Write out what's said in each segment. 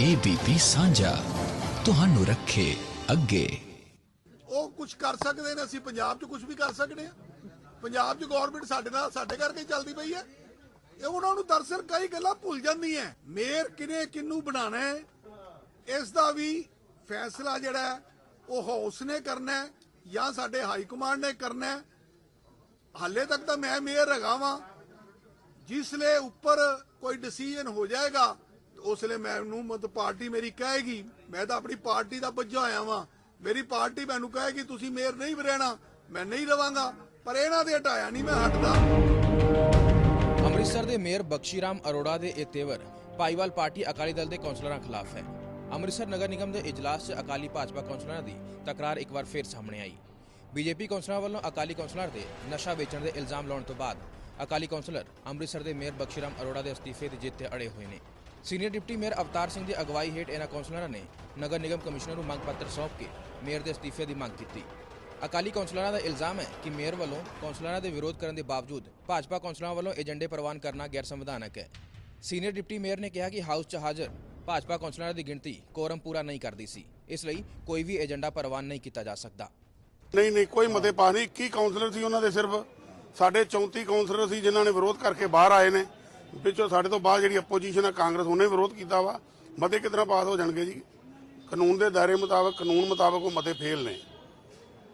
ABP ਸਾਂਝਾ, ਤੁਹਾਨੂੰ ਰੱਖੇ ਅੱਗੇ। ਉਹ ਕੁਝ ਕਰ ਸਕਦੇ ਨੇ, ਅਸੀਂ ਪੰਜਾਬ 'ਚ ਕੁਝ ਵੀ ਕਰ ਸਕਦੇ ਆ ਪੰਜਾਬ 'ਚ ਗਵਰਨਮੈਂਟ ਸਾਡੇ ਨਾਲ, ਸਾਡੇ ਕਰਕੇ ਚੱਲਦੀ ਪਈ ਹੈ। ਇਹ ਉਹਨਾਂ ਨੂੰ ਦਰਸਲ ਕਈ ਗੱਲਾਂ ਭੁੱਲ ਜਾਂਦੀਆਂ ਮੇਅਰ ਕਿਨੇ ਕਿੰਨੂੰ ਬਣਾਣਾ ਹੈ? ਇਸ ਦਾ ਵੀ ਫੈਸਲਾ ਜਿਹੜਾ ਉਹ ਹਾਊਸ ਨੇ ਕਰਨਾ ਹੈ ਜਾਂ ਸਾਡੇ ਹਾਈ ਕਮਾਂਡ ਨੇ ਕਰਨਾ ਹੈ। ਹਾਲੇ ਤੱਕ ਤਾਂ ਮੈਂ ਮੇਅਰ ਹੈਗਾ ਵਾਂ। ਜਿਸਲੇ ਉੱਪਰ ਕੋਈ ਡਿਸੀਜਨ ਹੋ ਜਾਏਗਾ ਉਸਲੇ ਮੈਨੂੰ ਮਤ ਪਾਰਟੀ ਮੇਰੀ ਕਹੇਗੀ, ਮੈਂ ਤਾਂ ਆਪਣੀ ਪਾਰਟੀ ਦਾ ਬੱਜਾ ਹੋਇਆ ਵਾਂ। ਮੇਰੀ ਪਾਰਟੀ ਮੈਨੂੰ ਕਹੇਗੀ, ਤੁਸੀਂ ਮੇਅਰ ਨਹੀਂ ਰਹਿਣਾ, ਮੈਂ ਨਹੀਂ ਰਵਾਂਗਾ। ਪਰ ਇਹਨਾਂ ਦੇ ਹਟਾਇਆ ਨਹੀਂ, ਮੈਂ ਹਟਦਾ। ਅੰਮ੍ਰਿਤਸਰ ਦੇ ਮੇਅਰ ਬਖਸ਼ੀਰਾਮ ਅਰੋੜਾ ਦੇ ਇਹ ਤੇਵਰ ਭਾਈਵਾਲ ਪਾਰਟੀ ਅਕਾਲੀ ਦਲ ਦੇ ਕੌਂਸਲਰਾਂ ਖਿਲਾਫ ਹੈ। ਅੰਮ੍ਰਿਤਸਰ ਨਗਰ ਨਿਗਮ ਦੇ ਇਜਲਾਸ 'ਚ ਅਕਾਲੀ ਭਾਜਪਾ ਕੌਂਸਲਰਾਂ ਦੀ ਤਕਰਾਰ ਇੱਕ ਵਾਰ ਫੇਰ ਸਾਹਮਣੇ ਆਈ। ਬੀਜੇਪੀ ਕੌਂਸਲਰਾਂ ਵੱਲੋਂ ਅਕਾਲੀ ਕੌਂਸਲਰ ਤੇ ਨਸ਼ਾ ਵੇਚਣ ਦੇ ਇਲਜ਼ਾਮ ਲਾਉਣ ਤੋਂ ਬਾਅਦ ਅਕਾਲੀ ਕੌਂਸਲਰ ਅੰਮ੍ਰਿਤਸਰ ਦੇ ਮੇਅਰ ਬਖਸ਼ੀਰਾਮ ਅਰੋੜਾ ਦੇ ਅਸਤੀਫੇ ਦੀ ਜਿੱਤ ਤੇ ਅੜੇ ਹੋਏ ਨੇ। Senior deputy mayor Avtar Singh ਦੀ ਅਗਵਾਈ ਹੇਠ ਇਹਨਾਂ ਕੌਂਸਲਰਾਂ ਨੇ ਨਗਰ ਨਿਗਮ ਕਮਿਸ਼ਨਰ ਨੂੰ ਮੰਗ ਪੱਤਰ ਸੌਂਪ ਕੇ ਮੇਅਰ ਦੇ ਅਸਤੀਫੇ ਦੀ ਮੰਗ ਕੀਤੀ। ਅਕਾਲੀ ਕੌਂਸਲਰਾਂ ਦਾ ਇਲਜ਼ਾਮ ਹੈ ਕਿ ਮੇਅਰ ਵੱਲੋਂ ਕੌਂਸਲਰਾਂ ਦੇ ਵਿਰੋਧ ਕਰਨ ਦੇ ਬਾਵਜੂਦ ਭਾਜਪਾ ਕੌਂਸਲਰਾਂ ਵੱਲੋਂ ਏਜੰਡੇ ਪ੍ਰਵਾਨ ਕਰਨਾ ਗੈਰ ਸੰਵਿਧਾਨਕ ਹੈ। ਸੀਨੀਅਰ ਡਿਪਟੀ ਮੇਅਰ ਨੇ ਕਿਹਾ ਕਿ ਹਾਊਸ 'ਚ ਹਾਜ਼ਰ ਭਾਜਪਾ ਕੌਂਸਲਰਾਂ ਦੀ ਗਿਣਤੀ ਕੋਰਮ ਪੂਰਾ ਨਹੀਂ ਕਰਦੀ ਸੀ। ਇਸ ਲਈ ਕੋਈ ਵੀ ਏਜੰਡਾ ਪ੍ਰਵਾਨ ਨਹੀਂ ਕੀਤਾ ਜਾ ਸਕਦਾ। ਨਹੀਂ ਨਹੀਂ, ਕੋਈ ਮਤੇ ਪਾਸ ਨਹੀਂ। 21 ਕਾਉਂਸਲਰ ਸੀ ਉਹਨਾਂ ਦੇ ਸਿਰਫ। ਸਾਡੇ 34 ਕਾਉਂਸਲਰ ਸੀ ਜਿਨ੍ਹਾਂ ਨੇ ਵਿਰੋਧ ਕਰਕੇ ਬਾਹਰ ਆਏ ਨੇ। ਵਿੱਚੋਂ ਸਾਡੇ ਤੋਂ ਬਾਅਦ ਜਿਹੜੀ ਆਪੋਜੀਸ਼ਨ ਹੈ ਕਾਂਗਰਸ ਉਹਨੇ ਵਿਰੋਧ ਕੀਤਾ ਵਾ। ਮਤੇ ਕਿਤਨਾ ਪਾਸ ਹੋ ਜਾਣਗੇ ਜੀ? ਕਾਨੂੰਨ ਦੇ ਦਾਇਰੇ ਮੁਤਾਬਕ ਕਾਨੂੰਨ ਮੁਤਾਬਕ ਉਹ ਮਤੇ ਫੇਲ ਨੇ।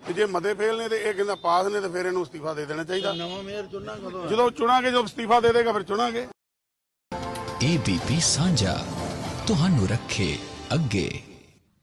ਤੇ ਜੇ ਮਤੇ ਫੇਲ ਨੇ ਤੇ ਇਹ ਕਹਿੰਦਾ ਪਾਸ ਨੇ ਤੇ ਫਿਰ ਇਹਨੂੰ ਅਸਤੀਫਾ ਦੇ ਦੇਣਾ ਚਾਹੀਦਾ। ਨਵਾਂ ਮੇਅਰ ਚੁਣਨਾ ਕਦੋਂ ਜਦੋਂ ਚੁਣਾਂਗੇ ਜਦੋਂ ਅਸਤੀਫਾ ਦੇ ਦੇਗਾ ਫਿਰ ਚੁਣਾਂਗੇ। ABP ਸਾਂਝਾ। ਤੁਹਾਨੂੰ ਰੱਖੇ ਅੱਗੇ।